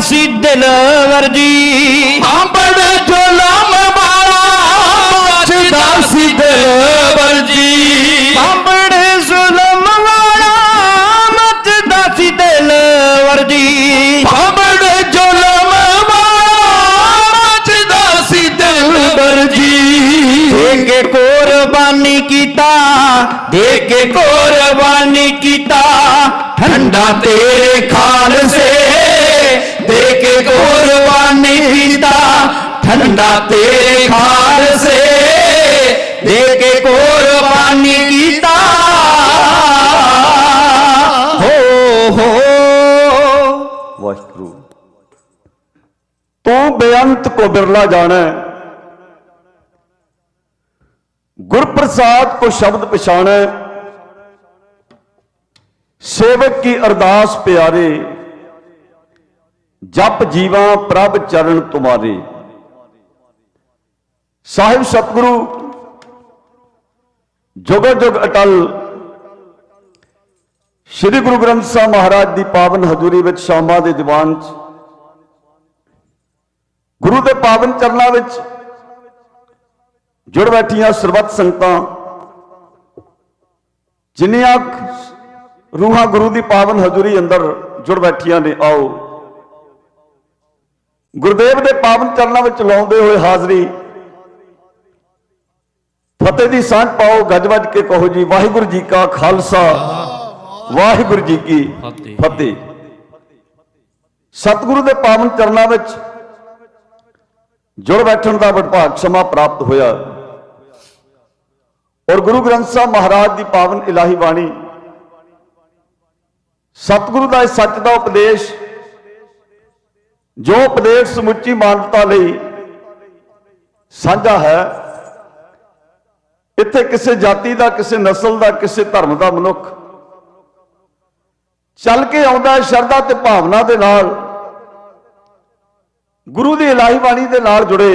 ਸੀ ਦਿਲਵਰ ਜੀ ਆਂਬੜ ਜੁਲਮ ਵਾਲਾ ਮੱਚਦਾ ਸੀ ਦਿਲਬਰ ਜੀ ਸਾਂਭੜ ਜ਼ੁਲਮ ਵਾਲਾ ਮੱਚਦਾ ਸੀ ਦਿਲਵਰ ਜੀ ਆਂਬੜ ਜੁਲਮ ਵਾਲਾ ਮੱਚਦਾ ਸੀ ਦਿਲਬਰ ਜੀ ਦੇ ਕੇ ਕੁਰਬਾਨੀ ਕੀਤਾ ਦੇ ਕੇ ਕੁਰਬਾਨੀ ਕੀਤਾ ਠੰਡਾ ਤੇਰੇ ਖਾਲਸੇ ਦੇ ਕੇ ਕੁਰਬਾਨੀ ਕੀਤਾ ਠੰਡਾ ਤੇਰੇ ਖਾਲਸੇ ਦੇ ਕੇ ਕੁਰਬਾਨੀ ਕੀਤਾ ਹੋ ਹੋ ਵਾਹਿਗੁਰੂ ਤੂੰ ਬੇਅੰਤ ਕੋ ਬਿਰਲਾ ਜਾਣੈ ਗੁਰ ਪ੍ਰਸਾਦ ਕੋ ਸ਼ਬਦ ਪਛਾਣੈ ਸੇਵਕ ਕੀ ਅਰਦਾਸ ਪਿਆਰੇ ਜਪ ਜੀਵਾਂ ਪ੍ਰਭ ਚਰਨ ਤੁਮਾਰੇ। ਸਾਹਿਬ ਸਤਿਗੁਰੂ, ਜੁਗ ਜੁਗ ਅਟਲ। ਸ੍ਰੀ ਗੁਰੂ ਗ੍ਰੰਥ ਸਾਹਿਬ ਮਹਾਰਾਜ ਦੀ ਪਾਵਨ ਹਜ਼ੂਰੀ ਵਿੱਚ ਸ਼ਾਮਾਂ ਦੇ ਦੀਵਾਨ 'ਚ, ਗੁਰੂ ਦੇ ਪਾਵਨ ਚਰਨਾਂ ਵਿੱਚ ਜੁੜ ਬੈਠੀਆਂ ਸਰਬੱਤ ਸੰਗਤਾਂ, ਜਿੰਨੀਆਂ ਰੂਹਾਂ ਗੁਰੂ ਦੀ ਪਾਵਨ ਹਜ਼ੂਰੀ ਅੰਦਰ ਜੁੜ ਬੈਠੀਆਂ ਨੇ, ਆਓ। ਗੁਰਦੇਵ ਦੇ ਪਾਵਨ ਚਰਨਾਂ ਵਿੱਚ ਲਾਉਂਦੇ ਹੋਏ ਹਾਜ਼ਰੀ। ਫਤਿਹ ਦੀ ਸਾਂਝ ਪਾਓ ਗੱਜ ਵੱਜ ਕੇ ਕਹੋ ਜੀ ਵਾਹਿਗੁਰੂ ਜੀ ਕਾ ਖਾਲਸਾ। ਵਾਹਿਗੁਰੂ ਜੀ ਕੀ ਫਤਿਹ। ਸਤਿਗੁਰੂ ਦੇ ਪਾਵਨ ਚਰਨਾਂ ਵਿੱਚ ਜੁੜ ਬੈਠਣ ਦਾ ਵਡਭਾਗ ਸਮਾਂ ਪ੍ਰਾਪਤ ਹੋਇਆ। ਔਰ ਗੁਰੂ ਗ੍ਰੰਥ ਸਾਹਿਬ ਮਹਾਰਾਜ ਦੀ ਪਾਵਨ ਇਲਾਹੀ ਬਾਣੀ। ਸਤਿਗੁਰੂ ਦਾ ਸੱਚ ਦਾ ਉਪਦੇਸ਼ ਜੋ ਉਪਦੇਸ਼ ਸਮੁੱਚੀ ਮਾਨਵਤਾ ਲਈ ਸਾਂਝਾ ਹੈ, ਇੱਥੇ ਕਿਸੇ ਜਾਤੀ ਦਾ, ਕਿਸੇ ਨਸਲ ਦਾ, ਕਿਸੇ ਧਰਮ ਦਾ ਮਨੁੱਖ ਚੱਲ ਕੇ ਆਉਂਦਾ ਹੈ ਸ਼ਰਧਾ ਤੇ ਭਾਵਨਾ ਦੇ ਨਾਲ, ਗੁਰੂ ਦੀ ਇਲਾਹੀ ਬਾਣੀ ਦੇ ਨਾਲ ਜੁੜੇ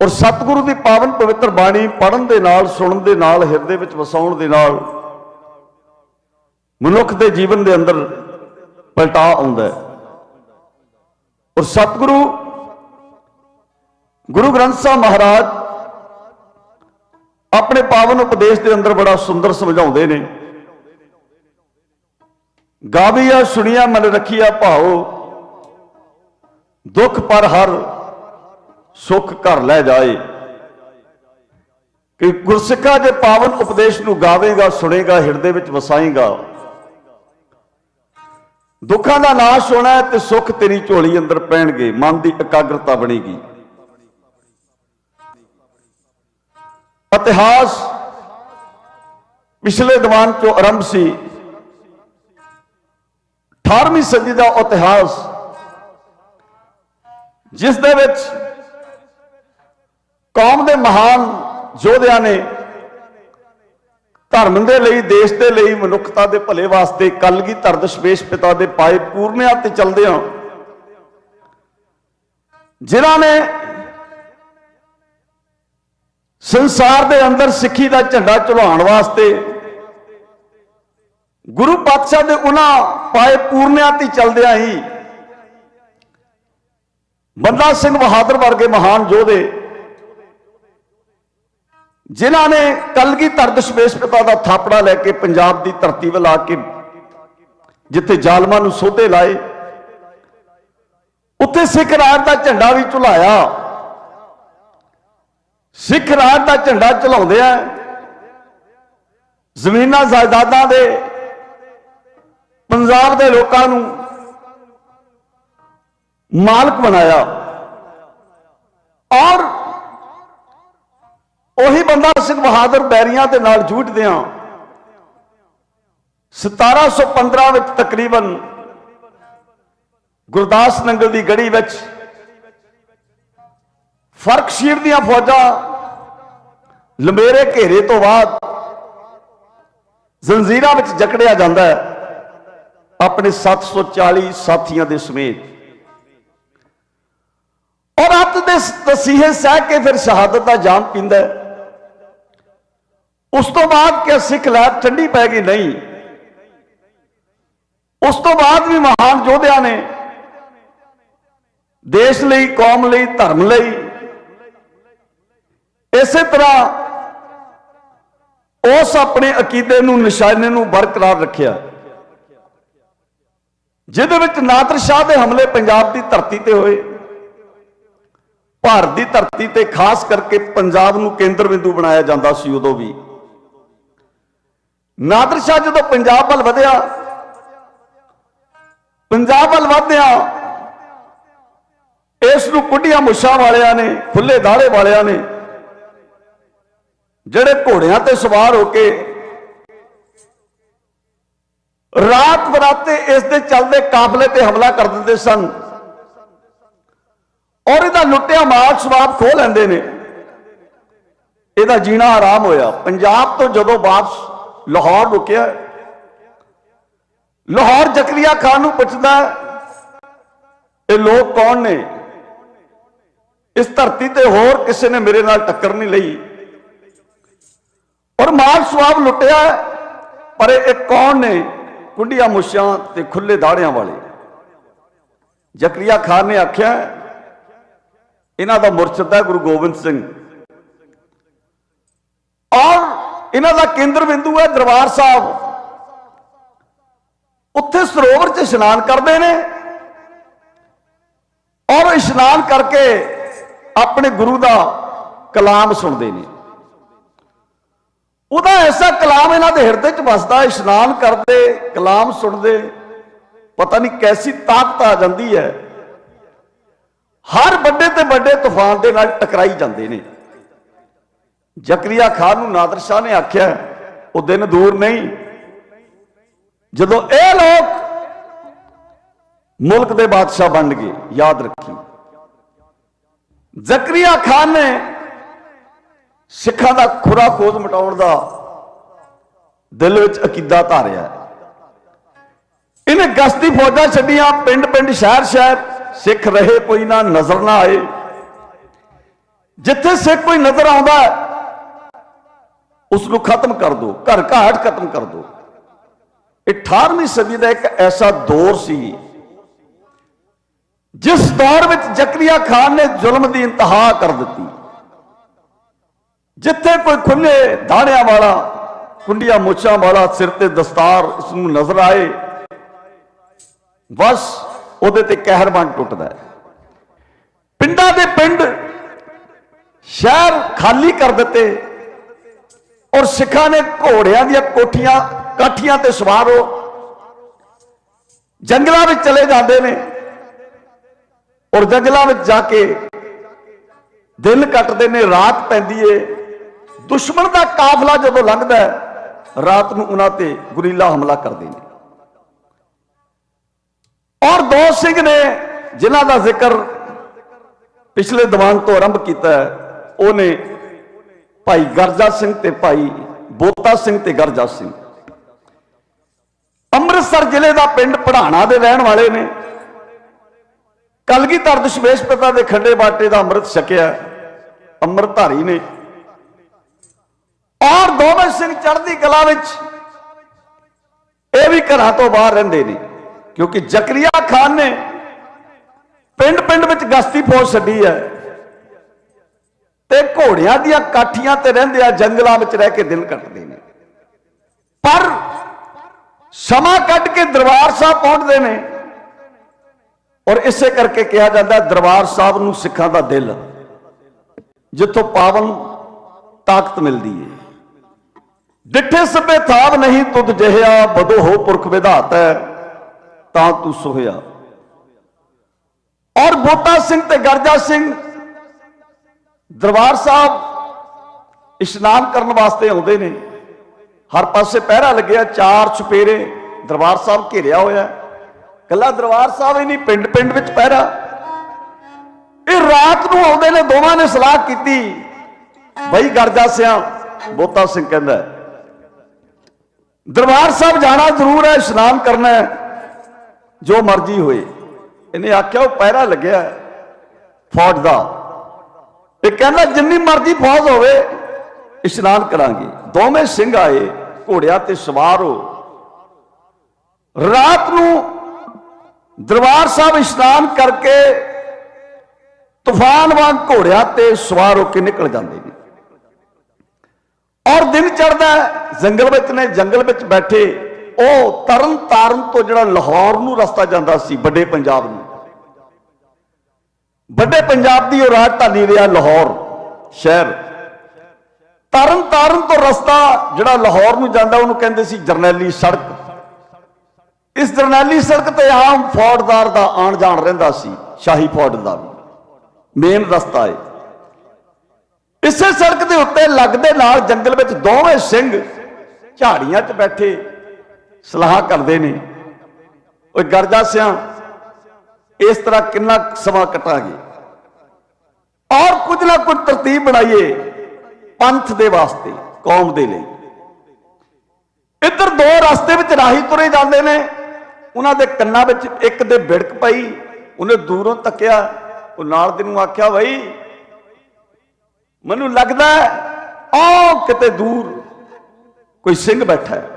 ਔਰ ਸਤਿਗੁਰੂ ਦੀ ਪਾਵਨ ਪਵਿੱਤਰ ਬਾਣੀ ਪੜਨ ਦੇ ਨਾਲ, ਸੁਣਨ ਦੇ ਨਾਲ, ਹਿਰਦੇ ਵਿੱਚ ਵਸਾਉਣ ਦੇ ਨਾਲ ਮਨੁੱਖ ਦੇ ਜੀਵਨ ਦੇ ਅੰਦਰ ਪਲਟਾ ਆਉਂਦਾ ਹੈ। ਔਰ ਸਤਿਗੁਰੂ, ਗੁਰੂ ਗ੍ਰੰਥ ਸਾਹਿਬ ਮਹਾਰਾਜ ਆਪਣੇ ਪਾਵਨ ਉਪਦੇਸ਼ ਦੇ ਅੰਦਰ ਬੜਾ ਸੁੰਦਰ ਸਮਝਾਉਂਦੇ ਨੇ। ਗਾਵੀਆ, ਸੁਣੀਆ, ਮਨ ਰਖੀਆ ਭਾਉ, ਦੁੱਖ ਪਰ ਹਰ ਸੁੱਖ ਘਰ ਲੈ ਜਾਏ। ਕਿ ਗੁਰਸਿੱਖਾ ਦੇ ਪਾਵਨ ਉਪਦੇਸ਼ ਨੂੰ ਗਾਵੇਗਾ, ਸੁਣੇਗਾ, ਹਿਰਦੇ ਵਿੱਚ ਵਸਾਏਗਾ ਦੁੱਖਾਂ ਦਾ ਨਾਸ਼ ਹੋਣਾ ਹੈ ਤੇ ਸੁੱਖ ਤੇਰੀ ਝੋਲੀ ਅੰਦਰ ਪੈਣਗੇ, ਮਨ ਦੀ ਇਕਾਗਰਤਾ ਬਣੇਗੀ। ਇਤਿਹਾਸ ਪਿਛਲੇ ਦੀਵਾਨ ਚੋਂ ਆਰੰਭ ਸੀ। 18ਵੀਂ ਸਦੀ ਦਾ ਇਤਿਹਾਸ, ਜਿਸ ਦੇ ਵਿੱਚ ਕੌਮ ਦੇ ਮਹਾਨ ਯੋਧਿਆਂ ਨੇ ਧਰਮ ਦੇ ਲਈ, ਦੇਸ਼ ਦੇ ਲਈ, ਮਨੁੱਖਤਾ ਦੇ ਭਲੇ ਵਾਸਤੇ ਕਲਗੀ ਦਸ਼ਮੇਸ਼ ਪਿਤਾ ਦੇ ਪਾਏ ਪੂਰਨਿਆਂ ਤੇ ਚੱਲਦਿਆਂ ਜਿਨ੍ਹਾਂ ਨੇ ਸੰਸਾਰ ਦੇ ਅੰਦਰ ਸਿੱਖੀ ਦਾ ਝੰਡਾ ਝੁਲਾਉਣ ਵਾਸਤੇ ਗੁਰੂ ਪਾਤਸ਼ਾਹ ਦੇ ਉਹਨਾਂ ਪਾਏ ਪੂਰਨਿਆਂ ਤੇ ਚੱਲਦਿਆਂ ਹੀ ਬੰਦਾ ਸਿੰਘ ਬਹਾਦਰ ਵਰਗੇ ਮਹਾਨ ਯੋਧੇ ਜਿਨ੍ਹਾਂ ਨੇ ਕਲਗੀ ਦਸ਼ਮੇਸ਼ ਪਿਤਾ ਦਾ ਥਾਪੜਾ ਲੈ ਕੇ ਪੰਜਾਬ ਦੀ ਧਰਤੀ ਵੱਲ ਆ ਕੇ ਜਿੱਥੇ ਜ਼ਾਲਮਾਂ ਨੂੰ ਸੋਧੇ ਲਾਏ, ਉੱਥੇ ਸਿੱਖ ਰਾਜ ਦਾ ਝੰਡਾ ਵੀ ਝੁਲਾਇਆ। ਸਿੱਖ ਰਾਜ ਦਾ ਝੰਡਾ ਝੁਲਾਉਂਦੇ ਆ ਜ਼ਮੀਨਾਂ ਜਾਇਦਾਦਾਂ ਦੇ, ਪੰਜਾਬ ਦੇ ਲੋਕਾਂ ਨੂੰ ਮਾਲਕ ਬਣਾਇਆ। ਔਰ ਉਹੀ ਬੰਦਾ ਸਿੰਘ ਬਹਾਦਰ ਬੈਰੀਆਂ ਦੇ ਨਾਲ ਜੂਝਦਿਆਂ 1715 ਵਿੱਚ ਤਕਰੀਬਨ ਗੁਰਦਾਸ ਨੰਗਲ ਦੀ ਗੜੀ ਵਿੱਚ ਫਰਕਸ਼ੀਰ ਦੀਆਂ ਫੌਜਾਂ ਲੰਬੇਰੇ ਘੇਰੇ ਤੋਂ ਬਾਅਦ ਜ਼ੰਜੀਰਾਂ ਵਿੱਚ ਜਕੜਿਆ ਜਾਂਦਾ ਹੈ ਆਪਣੇ 740 ਸਾਥੀਆਂ ਦੇ ਸਮੇਤ ਔਰ ਅੱਤ ਦੇ ਤਸੀਹੇ ਸਹਿ ਕੇ ਫਿਰ ਸ਼ਹਾਦਤ ਦਾ ਜਾਮ ਪੀਂਦਾ ਹੈ। ਉਸ ਤੋਂ ਬਾਅਦ ਕਿ ਸਿੱਖ ਲਹਿਰ ਠੰਡੀ ਪੈ ਗਈ, ਨਹੀਂ। ਉਸ ਤੋਂ ਬਾਅਦ ਵੀ ਮਹਾਨ ਯੋਧਿਆਂ ਨੇ ਦੇਸ਼ ਲਈ, ਕੌਮ ਲਈ, ਧਰਮ ਲਈ ਇਸੇ ਤਰ੍ਹਾਂ ਉਸ ਆਪਣੇ ਅਕੀਦੇ ਨੂੰ, ਨਿਸ਼ਾਨੇ ਨੂੰ ਬਰਕਰਾਰ ਰੱਖਿਆ। ਜਿਹਦੇ ਵਿੱਚ ਨਾਦਰ ਸ਼ਾਹ ਦੇ ਹਮਲੇ ਪੰਜਾਬ ਦੀ ਧਰਤੀ ਤੇ ਹੋਏ, ਭਾਰਤ ਦੀ ਧਰਤੀ ਤੇ, ਖਾਸ ਕਰਕੇ ਪੰਜਾਬ ਨੂੰ ਕੇਂਦਰ ਬਿੰਦੂ ਬਣਾਇਆ ਜਾਂਦਾ ਸੀ ਉਦੋਂ ਵੀ। ਨਾਦਰ ਸ਼ਾਹ ਜਦੋਂ ਪੰਜਾਬ ਵੱਲ ਵਧਿਆ, ਪੰਜਾਬ ਵੱਲ ਵਧਿਆ ਇਸ ਨੂੰ ਕੁੱਡੀਆਂ ਮੁੱਛਾਂ ਵਾਲਿਆਂ ਨੇ ਖੁੱਲੇ ਦਾੜੇ ਵਾਲਿਆਂ ਨੇ, ਜਿਹੜੇ ਘੋੜਿਆਂ ਤੇ ਸਵਾਰ ਹੋ ਕੇ ਰਾਤ ਬਰਾਤੇ ਇਸ ਦੇ ਚੱਲਦੇ ਕਾਫਲੇ ਤੇ ਹਮਲਾ ਕਰ ਦਿੰਦੇ ਸਨ। ਔਰ ਇਹਦਾ ਲੁੱਟਿਆ ਮਾਲ ਸਵਾਬ ਖੋਹ ਲੈਂਦੇ ਨੇ। ਇਹਦਾ ਜੀਣਾ ਆਰਾਮ ਹੋਇਆ। ਪੰਜਾਬ ਤੋਂ ਜਦੋਂ ਵਾਪਸ ਲਾਹੌਰ ਰੁਕਿਆ ਲਾਹੌਰ ਜ਼ਕਰੀਆ ਖਾਨ ਨੂੰ ਪੁੱਛਦਾ, ਇਹ ਲੋਕ ਕੌਣ ਨੇ? ਇਸ ਧਰਤੀ ਤੇ ਹੋਰ ਕਿਸੇ ਨੇ ਮੇਰੇ ਨਾਲ ਟੱਕਰ ਨਹੀਂ ਲਈ। ਔਰ ਮਾਲ ਸਵਾਬ ਲੁੱਟਿਆ, ਪਰ ਇਹ ਕੌਣ ਨੇ? ਕੁੰਡੀਆਂ ਮੁੱਛਾਂ ਤੇ ਖੁੱਲੇ ਦਾੜਿਆਂ ਵਾਲੇ। ਜ਼ਕਰੀਆ ਖਾਨ ਨੇ ਆਖਿਆ, ਇਹਨਾਂ ਦਾ ਮੁਰਸ਼ਿਦ ਹੈ ਗੁਰੂ ਗੋਬਿੰਦ ਸਿੰਘ। ਔਰ ਇਹਨਾਂ ਦਾ ਕੇਂਦਰ ਬਿੰਦੂ ਹੈ ਦਰਬਾਰ ਸਾਹਿਬ। ਉੱਥੇ ਸਰੋਵਰ 'ਚ ਇਸ਼ਨਾਨ ਕਰਦੇ ਨੇ। ਔਰ ਇਸ਼ਨਾਨ ਕਰਕੇ ਆਪਣੇ ਗੁਰੂ ਦਾ ਕਲਾਮ ਸੁਣਦੇ ਨੇ। ਉਹਦਾ ਐਸਾ ਕਲਾਮ ਇਹਨਾਂ ਦੇ ਹਿਰਦੇ 'ਚ ਵਸਦਾ, ਇਸ਼ਨਾਨ ਕਰਦੇ, ਕਲਾਮ ਸੁਣਦੇ। ਪਤਾ ਨਹੀਂ ਕੈਸੀ ਤਾਕਤ ਆ ਜਾਂਦੀ ਹੈ। ਹਰ ਵੱਡੇ ਤੇ ਵੱਡੇ ਤੂਫਾਨ ਦੇ ਨਾਲ ਟਕਰਾਈ ਜਾਂਦੇ ਨੇ। ਜ਼ਕਰੀਆ ਖਾਨ ਨੂੰ ਨਾਦਰ ਸ਼ਾਹ ਨੇ ਆਖਿਆ, ਉਹ ਦਿਨ ਦੂਰ ਨਹੀਂ। ਜਦੋਂ ਇਹ ਲੋਕ ਮੁਲਕ ਦੇ ਬਾਦਸ਼ਾਹ ਬਣ ਗਏ, ਯਾਦ ਰੱਖੀ। ਜ਼ਕਰੀਆ ਖਾਨ ਨੇ ਸਿੱਖਾਂ ਦਾ ਖੁਰਾ ਖੋਜ ਮਟਾਉਣ ਦਾ ਦਿਲ ਵਿੱਚ ਅਕੀਦਾ ਧਾਰਿਆ। ਇਹਨੇ ਗਸਤੀ ਫੌਜਾਂ ਛੱਡੀਆਂ ਪਿੰਡ ਪਿੰਡ ਸ਼ਹਿਰ ਸ਼ਹਿਰ ਸਿੱਖ ਰਹੇ ਕੋਈ ਨਾ, ਨਜ਼ਰ ਨਾ ਆਏ। ਜਿੱਥੇ ਸਿੱਖ ਕੋਈ ਨਜ਼ਰ ਆਉਂਦਾ ਉਸ ਨੂੰ ਖਤਮ ਕਰ ਦੋ, ਘਰ ਘਾਟ ਖਤਮ ਕਰ ਦੋ। 18ਵੀਂ ਸਦੀ ਦਾ ਇੱਕ ਐਸਾ ਦੌਰ ਸੀ, ਜਿਸ ਦੌਰ ਵਿੱਚ ਜ਼ਕਰੀਆ ਖਾਨ ਨੇ ਜ਼ੁਲਮ ਦੀ ਇੰਤਹਾ ਕਰ ਦਿੱਤੀ। ਜਿੱਥੇ ਕੋਈ ਖੁੱਲੇ ਦਾੜਿਆਂ ਵਾਲਾ ਕੁੰਡੀਆਂ ਮੁੱਛਾਂ ਵਾਲਾ ਸਿਰ ਤੇ ਦਸਤਾਰ ਇਸ ਨੂੰ ਨਜ਼ਰ ਆਏ, ਬਸ ਉਹਦੇ ਤੇ ਕਹਿਰ ਬਣ ਟੁੱਟਦਾ ਹੈ। ਪਿੰਡਾਂ ਦੇ ਪਿੰਡ ਸ਼ਹਿਰ ਖਾਲੀ ਕਰ ਦਿੱਤੇ ਔਰ ਸਿੱਖਾਂ ਨੇ ਘੋੜਿਆਂ ਦੀਆਂ ਕੋਠੀਆਂ ਕਾਠੀਆਂ ਤੇ ਸਵਾਰ ਹੋ ਜੰਗਲਾਂ ਵਿੱਚ ਚਲੇ ਜਾਂਦੇ ਨੇ ਔਰ ਜੰਗਲਾਂ ਵਿੱਚ ਜਾ ਕੇ ਦਿਨ ਕੱਟਦੇ ਨੇ ਰਾਤ ਪੈਂਦੀ ਏ। ਦੁਸ਼ਮਣ ਦਾ ਕਾਫਲਾ ਜਦੋਂ ਲੰਘਦਾ ਰਾਤ ਨੂੰ ਉਹਨਾਂ ਤੇ ਗੁਰੀਲਾ ਹਮਲਾ ਕਰਦੇ ਨੇ। ਔਰ ਦੋ ਸਿੰਘ ਨੇ ਜਿਨ੍ਹਾਂ ਦਾ ਜ਼ਿਕਰ ਪਿਛਲੇ ਦੀਵਾਨ ਤੋਂ ਆਰੰਭ ਕੀਤਾ ਹੈ, ਉਹਨੇ ਭਾਈ ਗਰਜਾ ਸਿੰਘ ਤੇ ਭਾਈ ਬੋਤਾ ਸਿੰਘ ਤੇ ਗਰਜਾ ਸਿੰਘ। ਅੰਮ੍ਰਿਤਸਰ ਜ਼ਿਲ੍ਹੇ ਦਾ ਪਿੰਡ ਪੜਾਣਾ ਦੇ ਰਹਿਣ ਵਾਲੇ ਨੇ। ਕਲਗੀਧਰ ਦਸ਼ਮੇਸ਼ ਪਿਤਾ ਦੇ ਖੰਡੇ ਬਾਟੇ ਦਾ ਅੰਮ੍ਰਿਤ ਛਕਿਆ। ਅੰਮ੍ਰਿਤਧਾਰੀ ਨੇ। ਔਰ ਦੋਵੇਂ ਸਿੰਘ ਚੜ੍ਹਦੀ ਕਲਾ ਵਿੱਚ ਇਹ ਵੀ ਘਰਾਂ ਤੋਂ ਬਾਹਰ ਰਹਿੰਦੇ ਨੇ, ਕਿਉਂਕਿ ਜ਼ਕਰੀਆ ਖਾਨ ਨੇ ਪਿੰਡ ਪਿੰਡ ਵਿੱਚ ਗਸਤੀ ਫੌਜ ਛੱਡੀ ਹੈ। ਤੇ ਘੋੜਿਆਂ ਦੀਆਂ ਕਾਠੀਆਂ ਤੇ ਰਹਿੰਦੇ ਆ ਜੰਗਲਾਂ ਵਿੱਚ ਰਹਿ ਕੇ ਦਿਨ ਕੱਟਦੇ ਨੇ। ਪਰ ਸਮਾਂ ਕੱਢ ਕੇ ਦਰਬਾਰ ਸਾਹਿਬ ਪਹੁੰਚਦੇ ਨੇ। ਔਰ ਇਸੇ ਕਰਕੇ ਕਿਹਾ ਜਾਂਦਾ ਦਰਬਾਰ ਸਾਹਿਬ ਨੂੰ ਸਿੱਖਾਂ ਦਾ ਦਿਲ। ਜਿੱਥੋਂ ਪਾਵਨ ਤਾਕਤ ਮਿਲਦੀ ਹੈ ਡਿੱਠੇ ਸਭੇ ਥਾਵ ਨਹੀਂ ਤੁਧ ਜਿਹਾ ਬਦੋ ਹੋ ਪੁਰਖ ਵਿਧਾਤ ਹੈ ਤਾਂ ਤੂੰ ਸੋਹਿਆ। ਔਰ ਬੋਤਾ ਸਿੰਘ ਤੇ ਗਰਜਾ ਸਿੰਘ ਦਰਬਾਰ ਸਾਹਿਬ ਇਸ਼ਨਾਨ ਕਰਨ ਵਾਸਤੇ ਆਉਂਦੇ ਨੇ। ਹਰ ਪਾਸੇ ਪਹਿਰਾ ਲੱਗਿਆ, ਚਾਰ ਚੁਪੇਰੇ ਦਰਬਾਰ ਸਾਹਿਬ ਘੇਰਿਆ ਹੋਇਆ। ਹੈ। ਕੱਲਾ ਦਰਬਾਰ ਸਾਹਿਬ ਹੀ ਨਹੀਂ ਪਿੰਡ ਪਿੰਡ ਵਿੱਚ ਪਹਿਰਾ। ਇਹ ਰਾਤ ਨੂੰ ਆਉਂਦੇ ਨੇ, ਦੋਵਾਂ ਨੇ ਸਲਾਹ ਕੀਤੀ। ਬਈ ਗਰਜਾ ਸਿਆ, ਬੋਤਾ ਸਿੰਘ ਕਹਿੰਦਾ ਦਰਬਾਰ ਸਾਹਿਬ ਜਾਣਾ ਜ਼ਰੂਰ ਹੈ, ਇਸ਼ਨਾਨ ਕਰਨਾ ਹੈ, ਜੋ ਮਰਜ਼ੀ ਹੋਏ। ਇਹਨੇ ਆਖਿਆ, ਉਹ ਪਹਿਰਾ ਲੱਗਿਆ ਫੌਜ ਦਾ। ਇਹ ਕਹਿੰਦਾ ਜਿੰਨੀ ਮਰਜ਼ੀ ਫੌਜ ਹੋਵੇ, ਇਸ਼ਨਾਨ ਕਰਾਂਗੇ। ਦੋਵੇਂ ਸਿੰਘ ਆਏ, ਘੋੜਿਆਂ ਤੇ ਸਵਾਰ ਹੋ। ਰਾਤ ਨੂੰ ਦਰਬਾਰ ਸਾਹਿਬ ਇਸ਼ਨਾਨ ਕਰਕੇ ਤੂਫਾਨ ਵਾਂਗ ਘੋੜਿਆਂ ਤੇ ਸਵਾਰ ਹੋ ਕੇ ਨਿਕਲ ਜਾਂਦੇ ਨੇ। ਔਰ ਦਿਨ ਚੜਦਾ ਜੰਗਲ ਵਿੱਚ ਨੇ, ਜੰਗਲ ਵਿੱਚ ਬੈਠੇ। ਉਹ ਤਰਨ ਤਾਰਨ ਤੋਂ ਜਿਹੜਾ ਲਾਹੌਰ ਨੂੰ ਰਸਤਾ ਜਾਂਦਾ ਸੀ, ਵੱਡੇ ਪੰਜਾਬ ਨੂੰ। ਵੱਡੇ ਪੰਜਾਬ ਦੀ ਉਹ ਰਾਜਧਾਨੀ ਰਿਹਾ ਲਾਹੌਰ ਸ਼ਹਿਰ। ਤਰਨ ਤਾਰਨ ਤੋਂ ਰਸਤਾ ਜਿਹੜਾ ਲਾਹੌਰ ਨੂੰ ਜਾਂਦਾ, ਉਹਨੂੰ ਕਹਿੰਦੇ ਸੀ ਜਰਨੈਲੀ ਸੜਕ। ਇਸ ਜਰਨੈਲੀ ਸੜਕ ਤੇ ਆਮ ਫੌਜਦਾਰ ਦਾ ਆਣ ਜਾਣ ਰਹਿੰਦਾ ਸੀ, ਸ਼ਾਹੀ ਫੌਜ ਦਾ ਵੀ। ਮੇਨ ਰਸਤਾ ਹੈ ਇਸੇ ਸੜਕ ਦੇ ਉੱਤੇ ਲੱਗਦੇ ਨਾਲ ਜੰਗਲ ਵਿੱਚ ਦੋਵੇਂ ਸਿੰਘ ਝਾੜੀਆਂ 'ਚ ਬੈਠੇ ਸਲਾਹ ਕਰਦੇ ਨੇ। ਓਏ ਗਰਜਾ ਸਿਆਂ ਇਸ ਤਰ੍ਹਾਂ ਕਿੰਨਾ ਸਮਾਂ ਕਟਾਂਗੇ? ਔਰ ਕੁਝ ਨਾ ਕੁਝ ਤਰਤੀਬ ਬਣਾਈਏ ਪੰਥ ਦੇ ਵਾਸਤੇ, ਕੌਮ ਦੇ ਲਈ। ਇੱਧਰ ਦੋ ਰਸਤੇ ਵਿੱਚ ਰਾਹੀ ਤੁਰੇ ਜਾਂਦੇ ਨੇ। ਉਹਨਾਂ ਦੇ ਕੰਨਾਂ ਵਿੱਚ ਇੱਕ ਦੇ ਬਿੜਕ ਪਈ, ਉਹਨੇ ਦੂਰੋਂ ਤੱਕਿਆ, ਉਹ ਨਾਲ ਦੇ ਨੂੰ ਆਖਿਆ, ਬਈ, ਮੈਨੂੰ ਲੱਗਦਾ ਆ ਕਿਤੇ ਦੂਰ ਕੋਈ ਸਿੰਘ ਬੈਠਾ ਹੈ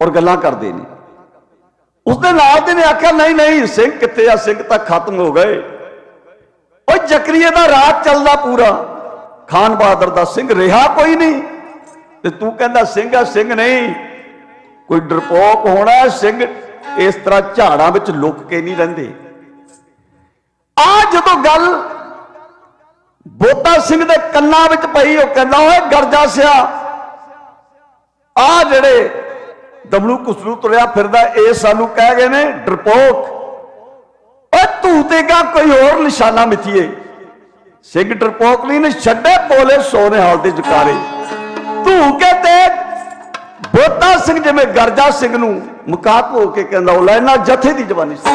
ਔਰ ਗੱਲਾਂ ਕਰਦੇ ਨੇ। ਉਸਦੇ ਨਾਲ ਦੇ ਨੇ ਆਖਿਆ, ਨਹੀਂ ਨਹੀਂ, ਸਿੰਘ ਕਿੱਥੇ ਆ? ਸਿੰਘ ਤਾਂ ਖਤਮ ਹੋ ਗਏ। ਉਹ ਜ਼ਕਰੀਆ ਦਾ ਰਾਜ ਚੱਲਦਾ ਪੂਰਾ। ਖਾਨ ਬਹਾਦਰ ਦਾ ਸਿੰਘ ਰਿਹਾ ਕੋਈ ਨਹੀਂ। ਤੇ ਤੂੰ ਕਹਿੰਦਾ, ਸਿੰਘ ਆ, ਸਿੰਘ ਨਹੀਂ। ਕੋਈ ਡਰਪੋਕ ਹੋਣਾ ਸਿੰਘ ਇਸ ਤਰ੍ਹਾਂ ਝਾੜਾਂ ਵਿੱਚ ਲੁਕ ਕੇ ਨਹੀਂ ਰਹਿੰਦੇ। ਆ ਜਦੋਂ ਗੱਲ ਬੋਤਾ ਸਿੰਘ ਦੇ ਕੰਨਾਂ ਵਿੱਚ ਪਈ, ਉਹ ਕਹਿੰਦਾ, ਓਏ ਗਰਜਾ ਸਿਆ ਆ ਜਿਹੜੇ ਦਮਲੂ ਕੁਸਰੂ ਤੁਰਿਆ ਫਿਰਦਾ, ਇਹ ਸਾਨੂੰ ਕਹਿ ਗਏ ਨੇ, ਡਰਪੋਕ। ਓਏ ਤੂੰ ਤੇ ਕਾ ਕੋਈ ਹੋਰ ਨਿਸ਼ਾਨਾ ਮਿਥੀਏ। ਸਿੰਘ ਡਰਪੋਕ ਨਹੀਂ ਨੇ, ਛੱਡੇ ਬੋਲੇ ਸੋਨੇ ਹਾਲ ਤੇ ਜੁਕਾਰੇ। ਤੂੰ ਤੇ ਬੋਤਾ ਸਿੰਘ ਜਿਵੇਂ ਗਰਜਾ ਸਿੰਘ ਨੂੰ ਮੁਕਾਤ ਹੋ ਕੇ ਕਹਿੰਦਾ, ਉਹ ਲੈਣਾ ਜਥੇ ਦੀ ਜਵਾਨੀ ਸੀ।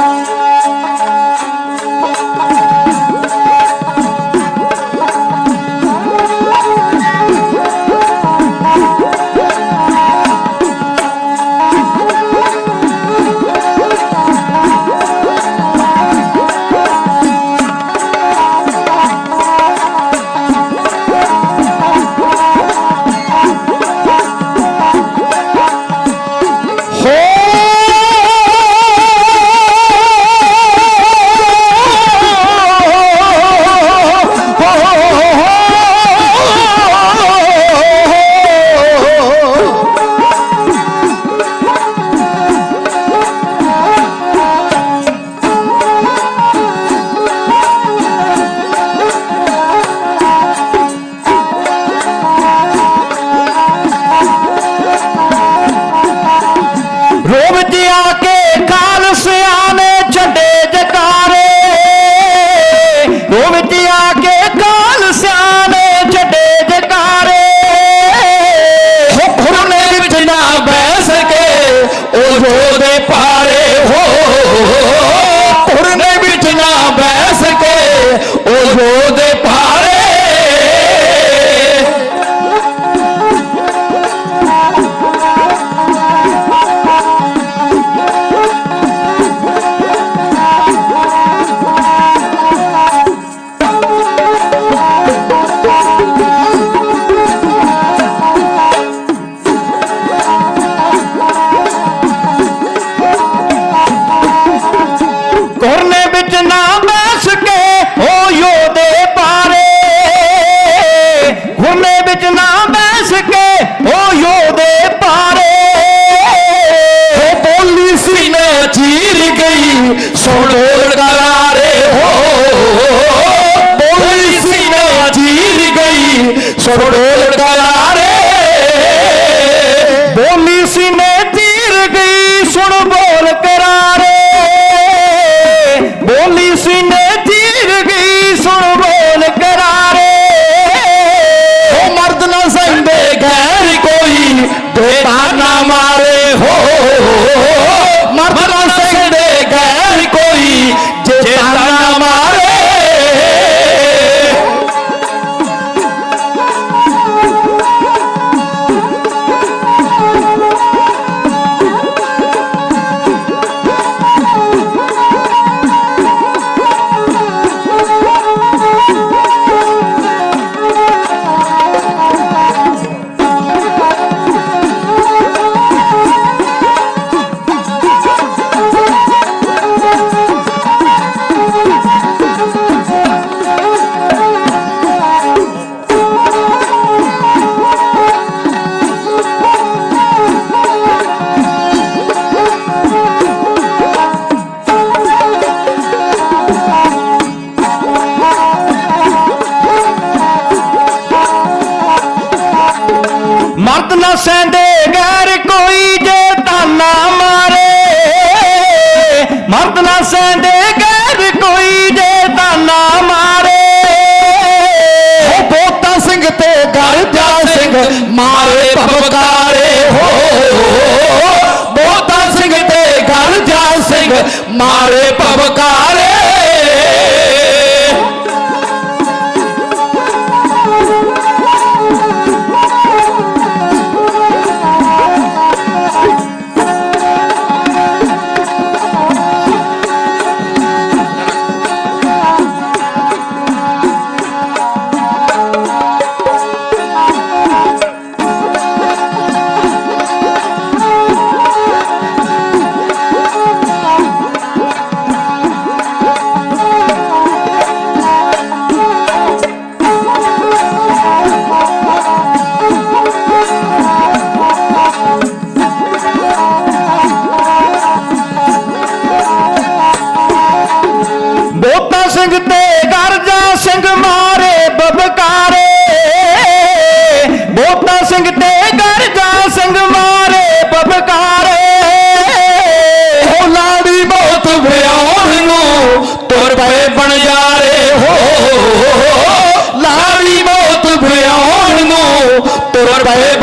ਨੂੰ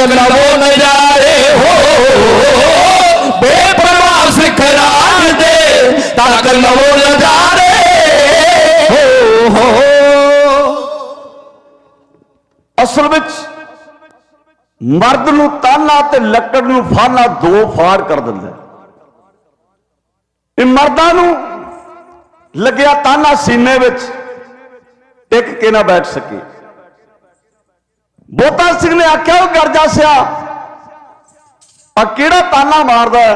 ਤੱਕ ਲਵੋ ਨਜ਼ਾਰੇ ਹੋ, ਬੇਪਰਵਾਹ ਸਿੱਖ ਰਾਜ ਦੇ ਤੱਕ ਲਵੋ ਨਜ਼ਾਰੇ ਹੋ ਹੋ। ਅਸਲ ਵਿੱਚ ਮਰਦ ਨੂੰ ਤਾਨਾ ਤੇ ਲੱਕੜ ਨੂੰ ਫਾਨਾ ਦੋ ਫਾੜ ਕਰ ਦਿੰਦਾ ਇਹ ਮਰਦਾਂ ਨੂੰ ਲੱਗਿਆ ਤਾਨਾ ਸੀਨੇ ਵਿੱਚ ਟਿਕ ਕੇ ਨਾ ਬੈਠ ਸਕੇ। ਬੋਤਾ ਸਿੰਘ ਨੇ ਆਖਿਆ, ਉਹ ਗਰਜਾ ਸਿਆ। ਆ ਕਿਹੜਾ ਤਾਨਾ ਮਾਰਦਾ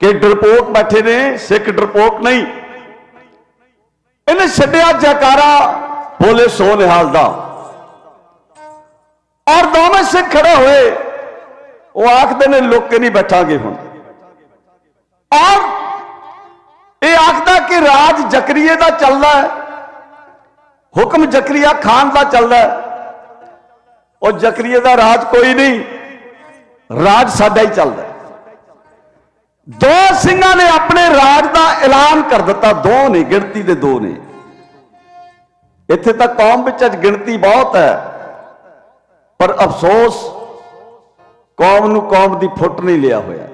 ਕਿ ਡਰਪੋਕ ਬੈਠੇ ਨੇ, ਸਿੱਖ ਡਰਪੋਕ ਨਹੀਂ। ਇਹਨੇ ਛੱਡਿਆ ਜੈਕਾਰਾ, ਬੋਲੇ ਸੋ ਨਿਹਾਲ ਦਾ। ਔਰ ਦੋਵੇਂ ਸਿੱਖ ਖੜੇ ਹੋਏ। ਉਹ ਆਖਦੇ ਨੇ, ਲੋਕੇ ਨਹੀਂ ਬੈਠਾਂਗੇ ਹੁਣ। ਔਰ ਇਹ ਆਖਦਾ ਕਿ ਰਾਜ ਜ਼ਕਰੀਏ ਦਾ ਚੱਲਦਾ ਹੈ, ਹੁਕਮ ਜ਼ਕਰੀਆ ਖਾਨ ਦਾ ਚੱਲਦਾ ਹੈ। ਉਹ ਜ਼ਕਰੀਏ ਦਾ ਰਾਜ ਕੋਈ ਨਹੀਂ। ਰਾਜ ਸਾਡਾ ਹੀ ਚੱਲਦਾ। ਦੋ ਸਿੰਘਾਂ ਨੇ ਆਪਣੇ ਰਾਜ ਦਾ ਐਲਾਨ ਕਰ ਦਿੱਤਾ। ਦੋ ਨੇ, ਗਿਣਤੀ ਦੇ ਦੋ ਨੇ। ਇੱਥੇ ਤਾਂ ਕੌਮ ਵਿੱਚ ਅੱਜ ਗਿਣਤੀ ਬਹੁਤ ਹੈ। ਪਰ ਅਫਸੋਸ, ਕੌਮ ਨੂੰ ਕੌਮ ਦੀ ਫੁੱਟ ਨਹੀਂ ਲਿਆ ਹੋਇਆ।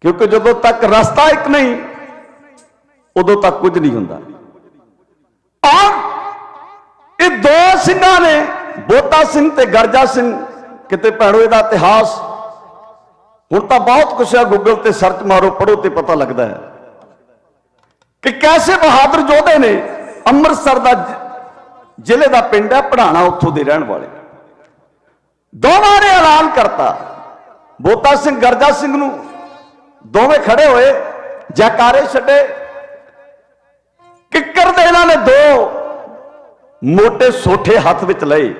ਕਿਉਂਕਿ ਜਦੋਂ ਤੱਕ ਰਸਤਾ ਇੱਕ ਨਹੀਂ, ਉਦੋਂ ਤੱਕ ਕੁਝ ਨਹੀਂ ਹੁੰਦਾ। ਔਰ ਇਹ ਦੋ ਸਿੰਘਾਂ ਨੇ ਬੋਤਾ ਸਿੰਘ ਤੇ ਗਰਜਾ ਸਿੰਘ, ਕਿਤੇ ਭੈਣੋ ਇਹਦਾ ਇਤਿਹਾਸ। ਹੁਣ ਤਾਂ ਬਹੁਤ ਕੁਛ ਹੈ ਗੂਗਲ ਤੇ ਸਰਚ ਮਾਰੋ ਪੜੋ ਤੇ ਪਤਾ ਲੱਗਦਾ ਹੈ। ਕਿ ਕੈਸੇ ਬਹਾਦਰ ਯੋਧੇ ਨੇ ਅੰਮ੍ਰਿਤਸਰ ਦਾ ਜ਼ਿਲ੍ਹੇ ਦਾ ਪਿੰਡ ਹੈ ਪੜਾਣਾ ਉੱਥੋਂ ਦੇ ਰਹਿਣ ਵਾਲੇ। ਦੋਵਾਂ ਨੇ ਐਲਾਨ ਕਰਤਾ। ਬੋਤਾ ਸਿੰਘ, ਗਰਜਾ ਸਿੰਘ ਨੂੰ ਦੋਵੇਂ ਖੜੇ ਹੋਏ, ਜੈਕਾਰੇ ਛੱਡੇ। ਕਿੱਕਰ ਦੇ ਇਹਨਾਂ ਨੇ ਦੋ ਮੋٹے ਸੋਠੇ ਹੱਥ ਵਿੱਚ ਲਏ।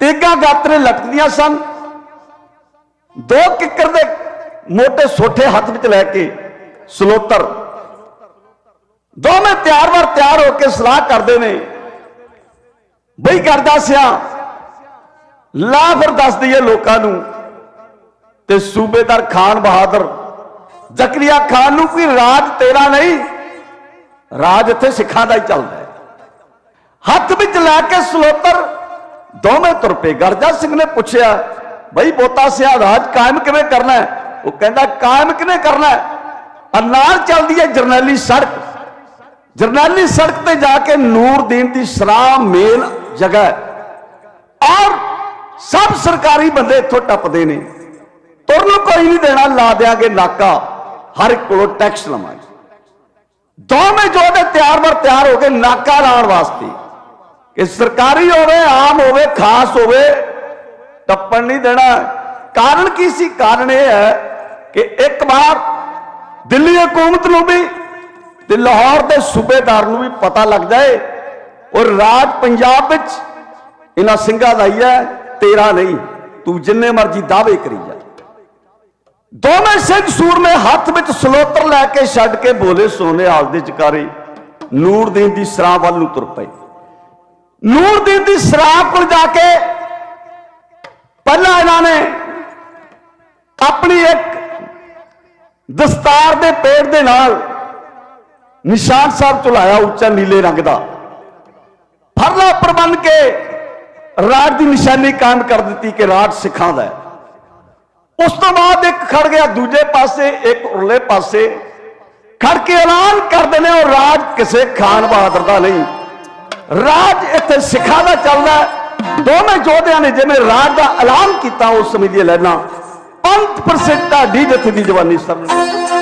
ਤੇਗਾ ਗਾਤਰੇ ਲਟਕਦੀਆਂ ਸਨ। ਦੋ ਕਿੱਕਰ ਦੇ ਮੋਟੇ ਸੋਠੇ ਹੱਥ ਵਿੱਚ ਲੈ ਕੇ ਸਲੋਤਰ। ਦੋਵੇਂ ਤਿਆਰ ਵਰ ਤਿਆਰ ਹੋ ਕੇ ਸਲਾਹ ਕਰਦੇ ਨੇ। ਬਈ ਕਰਦਾ ਸਿਆ ਲਾ ਫਿਰ ਦੱਸ ਦਈਏ ਲੋਕਾਂ ਨੂੰ। ਤੇ ਸੂਬੇਦਾਰ ਖਾਨ ਬਹਾਦਰ, ਜ਼ਕਰੀਆ ਖਾਨ ਨੂੰ ਕੋਈ ਰਾਜ ਤੇਰਾ ਨਹੀਂ, ਰਾਜ ਇੱਥੇ ਸਿੱਖਾਂ ਦਾ ਹੀ ਚੱਲਦਾ ਹੱਥ ਵਿੱਚ ਲੈ ਕੇ ਸਲੋਤਰ ਦੋਵੇਂ ਤੁਰ ਪਏ। ਗਰਜਾ ਸਿੰਘ ਨੇ ਪੁੱਛਿਆ, ਬਈ ਬੋਤਾ ਸਿਆ, ਰਾਜ ਕਾਇਮ ਕਿਵੇਂ ਕਰਨਾ ਹੈ? ਉਹ ਕਹਿੰਦਾ, ਕਾਇਮ ਕਿਵੇਂ ਕਰਨਾ ਹੈ? ਆ ਚੱਲਦੀ ਹੈ ਜਰਨੈਲੀ ਸੜਕ। ਜਰਨੈਲੀ ਸੜਕ ਤੇ ਜਾ ਕੇ ਨੂਰਦੀਨ ਦੀ ਸਰਾਹ ਮੇਨ ਜਗ੍ਹਾ ਔਰ ਸਭ ਸਰਕਾਰੀ ਬੰਦੇ ਇੱਥੋਂ ਟੱਪਦੇ ਨੇ। ਤੁਰਨ ਕੋਈ ਨਹੀਂ ਦੇਣਾ, ਲਾ ਦਿਆਂਗੇ ਨਾਕਾ। ਹਰ ਇੱਕ ਕੋਲੋਂ ਟੈਕਸ ਲਵਾਂਗੇ। ਦੋਵੇਂ ਜੋ ਤਿਆਰ ਬਰ ਤਿਆਰ ਹੋ ਕੇ ਨਾਕਾ ਲਾਉਣ ਵਾਸਤੇ। ਕਿ ਸਰਕਾਰੀ ਹੋਵੇ, ਆਮ ਹੋਵੇ, ਖਾਸ ਹੋਵੇ, ਟੱਪਣ ਨਹੀਂ ਦੇਣਾ। ਕਾਰਨ ਕੀ ਸੀ? ਕਾਰਨ ਇਹ ਹੈ ਕਿ ਇੱਕ ਵਾਰ ਦਿੱਲੀ ਹਕੂਮਤ ਨੂੰ ਵੀ ਤੇ ਲਾਹੌਰ ਦੇ ਸੂਬੇਦਾਰ ਨੂੰ ਵੀ ਪਤਾ ਲੱਗ ਜਾਏ ਔਰ ਰਾਜ ਪੰਜਾਬ ਵਿੱਚ ਇਹਨਾਂ ਸਿੰਘਾਂ ਦਾ ਹੀ ਹੈ, ਤੇਰਾ ਨਹੀਂ, ਤੂੰ ਜਿੰਨੇ ਮਰਜ਼ੀ ਦਾਅਵੇ ਕਰੀ ਜਾ। ਦੋਵੇਂ ਸਿੰਘ ਸੂਰਮੇ ਹੱਥ ਵਿੱਚ ਸਲੋਤਰ ਲੈ ਕੇ ਛੱਡ ਕੇ ਬੋਲੇ ਸੋਨੇ ਹਾਲ ਦੇ ਚਕਾਰੇ ਨੂਰਦੀਨ ਦੀ ਸਰਾਂ ਵੱਲ ਨੂੰ ਤੁਰ ਪਏ। ਨੂਰਦੀਨ ਦੀ ਸ਼ਰਾਬ ਕੋਲ ਜਾ ਕੇ ਪਹਿਲਾਂ ਇਹਨਾਂ ਨੇ ਆਪਣੀ ਇੱਕ ਦਸਤਾਰ ਦੇ ਪੇੜ ਦੇ ਨਾਲ ਨਿਸ਼ਾਨ ਸਾਹਿਬ ਚੁਲਾਇਆ ਉੱਚਾ ਨੀਲੇ ਰੰਗ ਦਾ। ਫਰਲਾ ਉੱਪਰ ਬੰਨ ਕੇ ਰਾਜ ਦੀ ਨਿਸ਼ਾਨੀ ਕਾਇਮ ਕਰ ਦਿੱਤੀ ਕਿ ਰਾਜ ਸਿੱਖਾਂ ਦਾ ਉਸ ਤੋਂ ਬਾਅਦ ਇੱਕ ਖੜ ਗਿਆ ਦੂਜੇ ਪਾਸੇ, ਇੱਕ ਉਰਲੇ ਪਾਸੇ। ਖੜ ਕੇ ਐਲਾਨ ਕਰਦੇ ਨੇ ਉਹ ਰਾਜ ਕਿਸੇ ਖਾਨ ਬਹਾਦਰ ਦਾ ਨਹੀਂ। ਰਾਜ ਇੱਥੇ ਸਿੱਖਾਂ ਦਾ ਚੱਲਦਾ ਦੋਵੇਂ ਯੋਧਿਆਂ ਨੇ ਜਿਵੇਂ ਰਾਜ ਦਾ ਐਲਾਨ ਕੀਤਾ, ਉਸ ਸਮੇਂ ਦੀ ਲੈਣਾ ਪੰਥ ਪ੍ਰਸਿੱਧ ਢਾਡੀ ਜਥੇ ਦੀ ਜਵਾਨੀ ਸਭ ਨੇ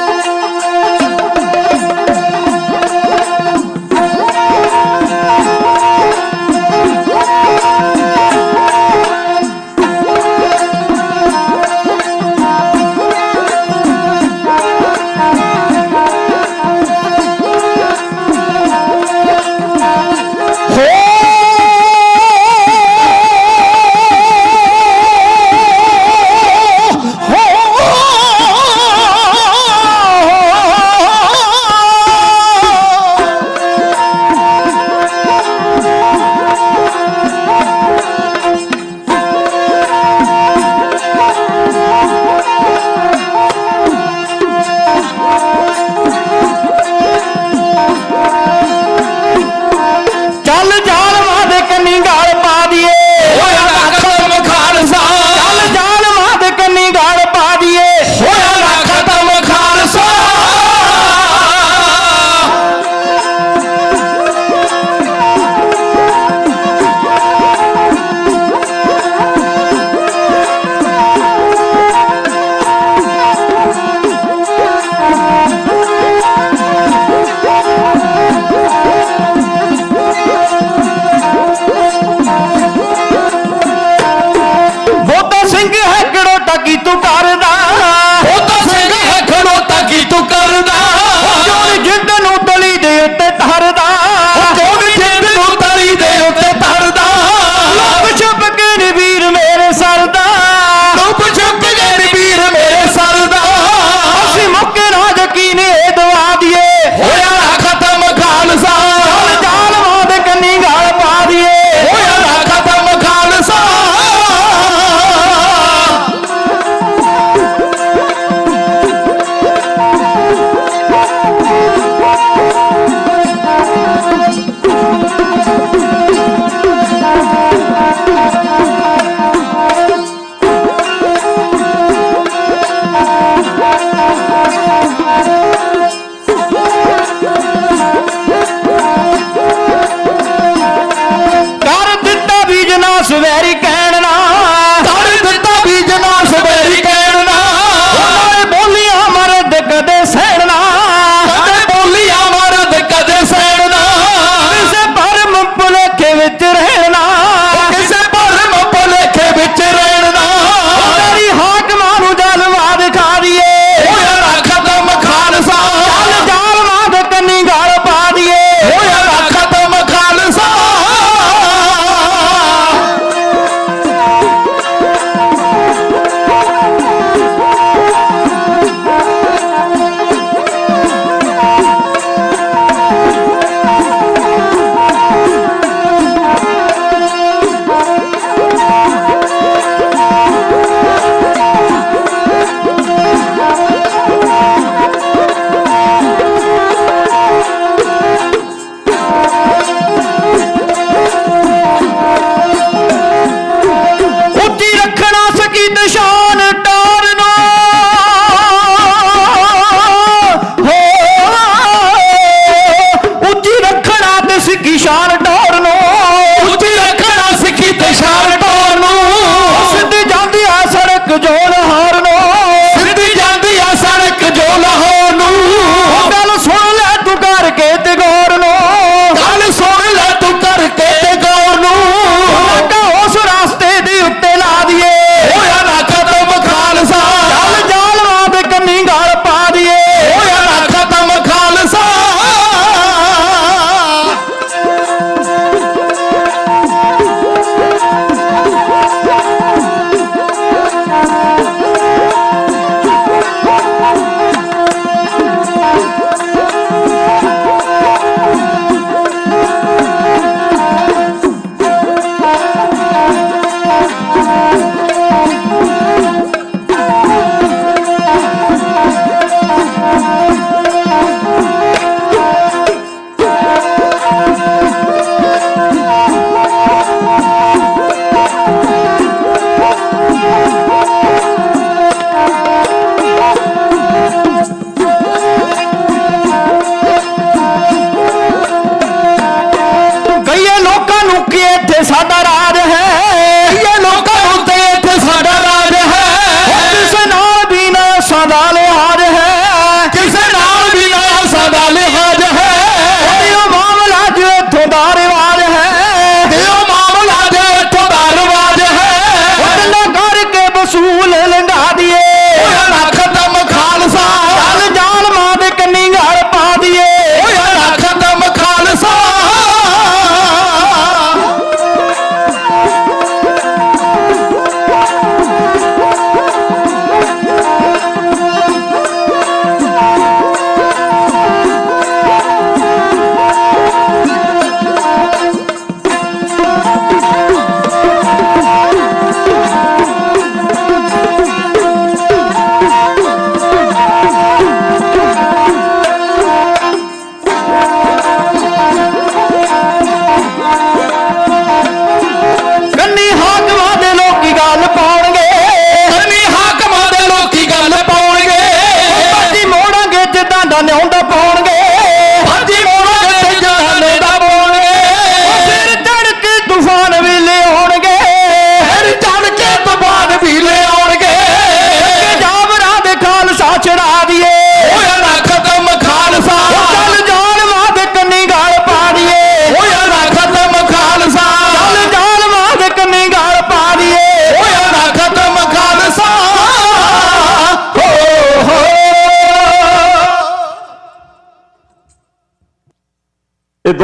사나라.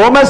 ਇਹ ਦੋ ਮੈਂ